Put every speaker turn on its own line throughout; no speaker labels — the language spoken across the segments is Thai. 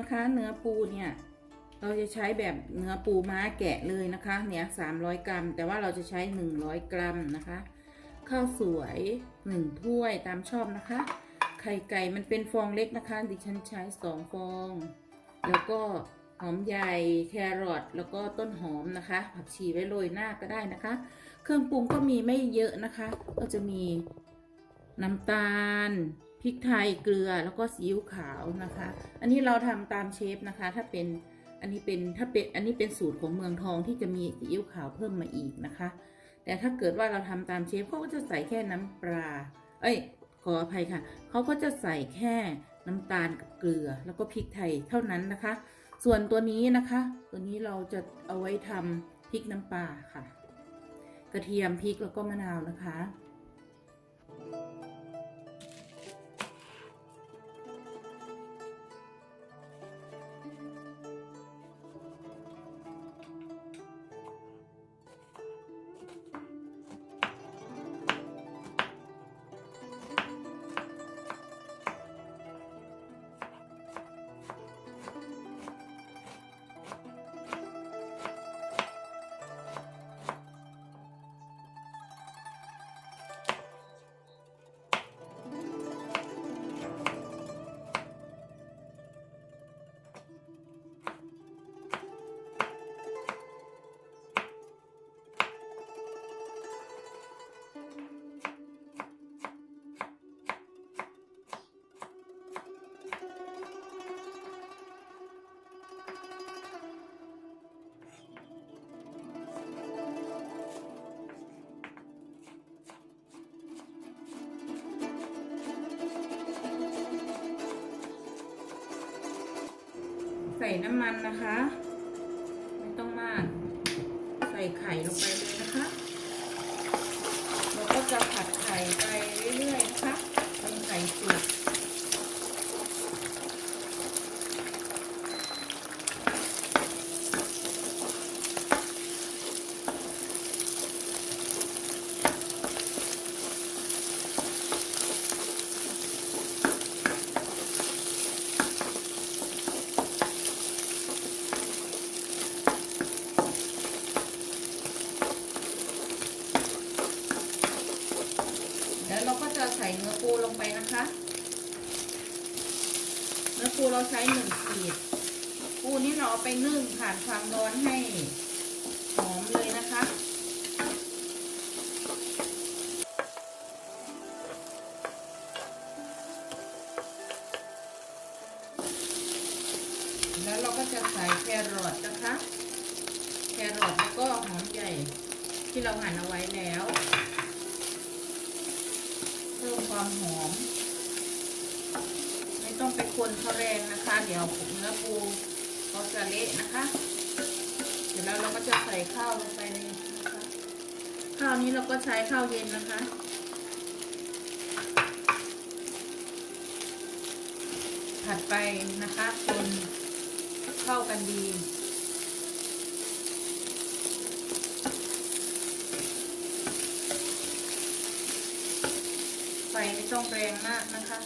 นะคะ เนื้อปูเนี่ย เราจะใช้แบบเนื้อปูม้าแกะเลยนะคะ เนี่ยสามร้อยกรัม แต่ว่าเราจะใช้หนึ่งร้อยกรัมนะคะ ข้าวสวยหนึ่งถ้วยตามชอบนะคะ ไข่ไก่มันเป็นฟองเล็กนะคะ ดิฉันใช้สองฟอง แล้วก็หอมใหญ่แครอทแล้วก็ต้นหอมนะคะ ผักชีไว้โรยหน้าก็ได้นะคะ เครื่องปรุงก็มีไม่เยอะนะคะ ก็จะมีน้ำตาล พริกไทยเกลือแล้วก็ซีอิ๊วขาวนะคะ อันนี้เราทำตามเชฟนะคะ ถ้าเป็นอันนี้เป็นถ้าเป็นอันนี้เป็นสูตรของเมืองทองที่จะมีซีอิ๊วขาวเพิ่มมาอีกนะคะ แต่ถ้าเกิดว่าเราทำตามเชฟเขาก็จะใส่แค่น้ำปลา เอ้ยขออภัยค่ะเขาก็จะใส่แค่น้ำตาลกับเกลือ แล้วก็พริกไทยเท่านั้นนะคะ ส่วนตัวนี้นะคะ ตัวนี้เราจะเอาไว้ทำพริกน้ำปลาค่ะ กระเทียมพริกแล้วก็มะนาวนะคะ ใส่น้ำมันนะคะ ไม่ต้องมาก ใส่ไข่ลงไปเลยนะคะเราก็จะผัดไข่ไปเรื่อยๆนะคะจนไข่สุกแล้วเราก็จะใส่เนื้อปูลงไป นะคะ เนื้อปูเราใช้หนึ่งขีด ปูนี่เราเอาไปนึ่งผ่านความร้อนให้หอมเลยนะคะแล้วเราก็จะใส่แครอทนะคะ แครอทแล้วก็หอมใหญ่ที่เราหั่นเอาไว้แล้ว เพิ่มความหอม ต้องไปคนเขาแรงนะคะ เดี๋ยวเนื้อปูเขาจะเละนะคะ เดี๋ยวแล้วเราก็จะใส่ข้าวลงไปเลยนะคะข้าวนี้เราก็ใช้ข้าวเย็นนะคะผัดไปนะคะจนเข้ากันดีไฟไม่ต้องแรงมากนะคะ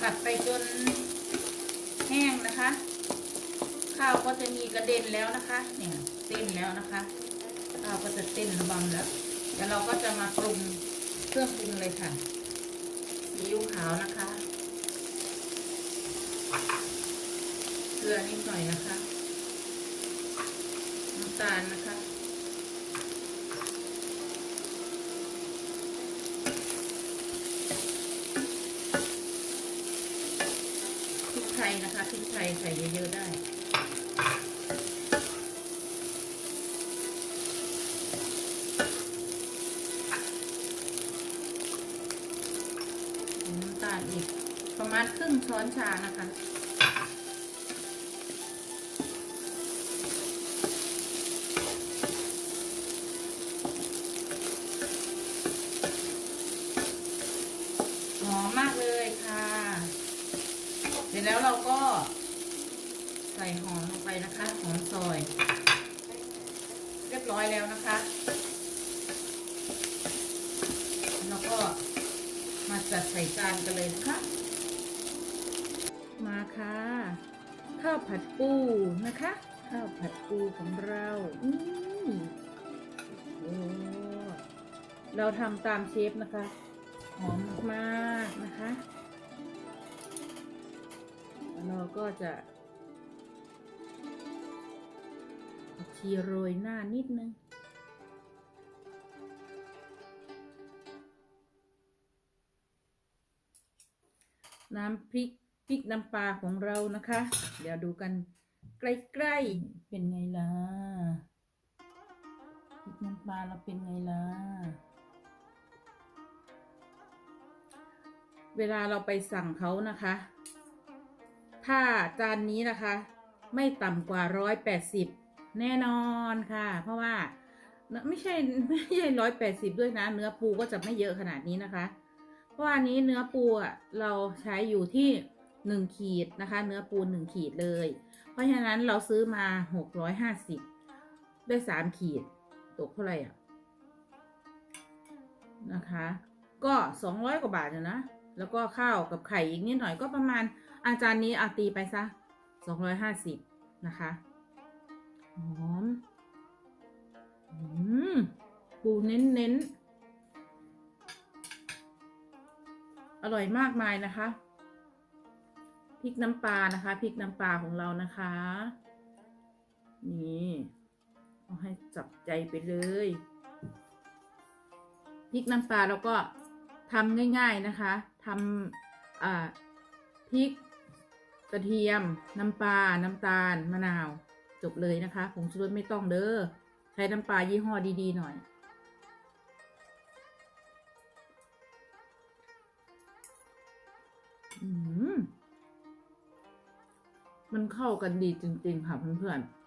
ผัดไปจนแห้งนะคะ ข้าวก็จะมีกระเด็นแล้วนะคะ เนี่ยเต้นแล้วนะคะ ข้าวก็จะเต้นระบำแล้วเดี๋ยวเราก็จะมาปรุงเครื่องปรุงเลยค่ะซีอิ๊วขาวนะคะเกลือนิดหน่อยนะคะน้ำตาลนะคะ พริกไท ยนะคะพริกไทยใส่เยอะๆได้ น้ำตาลอีกประมาณครึ่งช้อนชานะคะ แล้วเราก็ ใส่หอมลงไปนะคะหอมซอย เรียบร้อยแล้วนะคะ แล้วก็มาจัดใส่จานกันเลยนะคะ มาค่ะ ข้าวผัดปูนะคะ ข้าวผัดปูของเราอืมโอ้เราทำตามเชฟนะคะ หอมมากๆนะคะ เราก็จะชีโรยหน้านิดนึง น้ำพริกพริกน้ำปลาของเรานะคะ เดี๋ยวดูกันใกล้ๆ เป็นไงล่ะพริกน้ำปลาเราเป็นไงล่ะ เวลาเราไปสั่งเขานะคะ ถ้าจานนี้นะคะ ไม่ต่ำกว่าร้อยแปดสิบแน่นอนค่ะ เพราะว่าไม่ใช่ไม่ใช่ร้อยแปดสิบด้วยนะ เนื้อปูก็จะไม่เยอะขนาดนี้นะคะ เพราะวันนี้เนื้อปูอะเราใช้อยู่ที่หนึ่งขีดนะคะ เนื้อปูหนึ่งขีดเลย เพราะฉะนั้นเราซื้อมาหกร้อยห้าสิบได้สามขีดตกเท่าไหร่อะนะคะ ก็สองร้อยกว่าบาทนะ แล้วก็ข้าวกับไข่อีกนิดหน่อยก็ประมาณ อาจารย์นี้เอาตีไปซะสองร้อยห้าสิบนะคะหอมอืมปูเน้นเน้นอร่อยมากมายนะคะพริกน้ำปลานะคะพริกน้ำปลาของเรานะคะ นี่เอาให้จับใจไปเลยพริกน้ำปลาเราก็ทำง่าย ๆนะคะทำอ่าพริก กระเทียม น้ำปลา น้ำตาล มะนาว จบเลยนะคะผงชูรสไม่ต้องเด้อ ใช้น้ำปลายี่ห้อดีๆหน่อยอืมมันเข้ากันดีจริง ๆ ค่ะเพื่อนๆ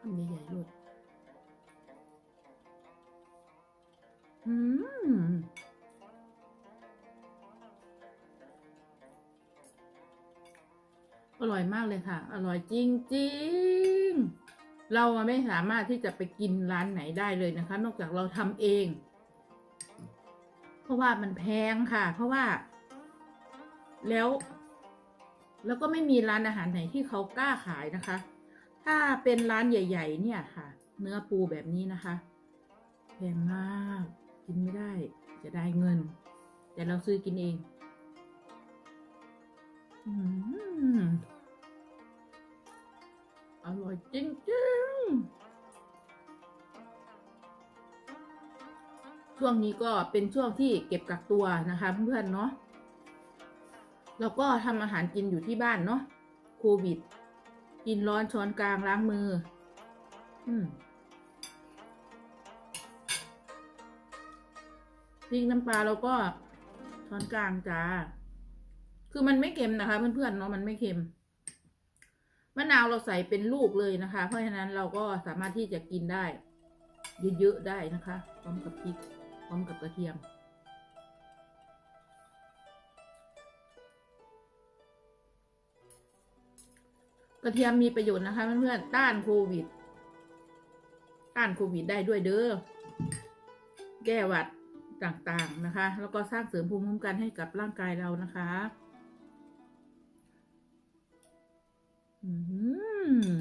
ทำใหญ่ๆลูกอืมอร่อยมากเลยค่ะ อร่อยจริง ๆ เราไม่สามารถที่จะไปกินร้านไหนได้เลยนะคะ นอกจากเราทำเอง เพราะว่ามันแพงค่ะ เพราะว่า แล้ว แล้วก็ไม่มีร้านอาหารไหนที่เขากล้าขายนะคะ ถ้าเป็นร้านใหญ่ ๆ เนี่ยค่ะ เนื้อปูแบบนี้นะคะแพงมากกินไม่ได้จะได้เงิน แต่เราซื้อกินเองอร่อยจริงๆ ช่วงนี้ก็เป็นช่วงที่เก็บกักตัวนะคะ เพื่อนๆเนาะเราก็ทำอาหารกินอยู่ที่บ้านเนาะโควิด กินร้อนช้อนกลางล้างมือ อืมพริกน้ำปลาเราก็ช้อนกลางจ้า คือมันไม่เค็มนะคะ เพื่อนๆเนาะมันไม่เค็ม มะนาวเราใส่เป็นลูกเลยนะคะ เพราะฉะนั้นเราก็สามารถที่จะกินได้ เยอะๆได้นะคะ พร้อมกับพริก พร้อมกับกระเทียม กระเทียมมีประโยชน์นะคะเพื่อนๆต้านโควิด ต้านโควิดได้ด้วยเด้อ แก้หวัดต่างๆนะคะ แล้วก็สร้างเสริมภูมิคุ้มกันให้กับร่างกายเรานะคะอืม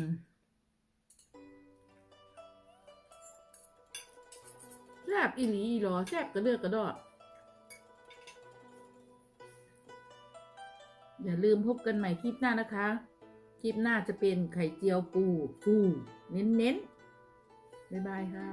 แซ่บอีหลีอีหลอแซ่บกระเดือกกระดอกอย่าลืมพบกันใหม่คลิปหน้านะคะ คลิปหน้าจะเป็นไข่เจียวปูฟูเน้นๆ บ๊ายบายค่ะ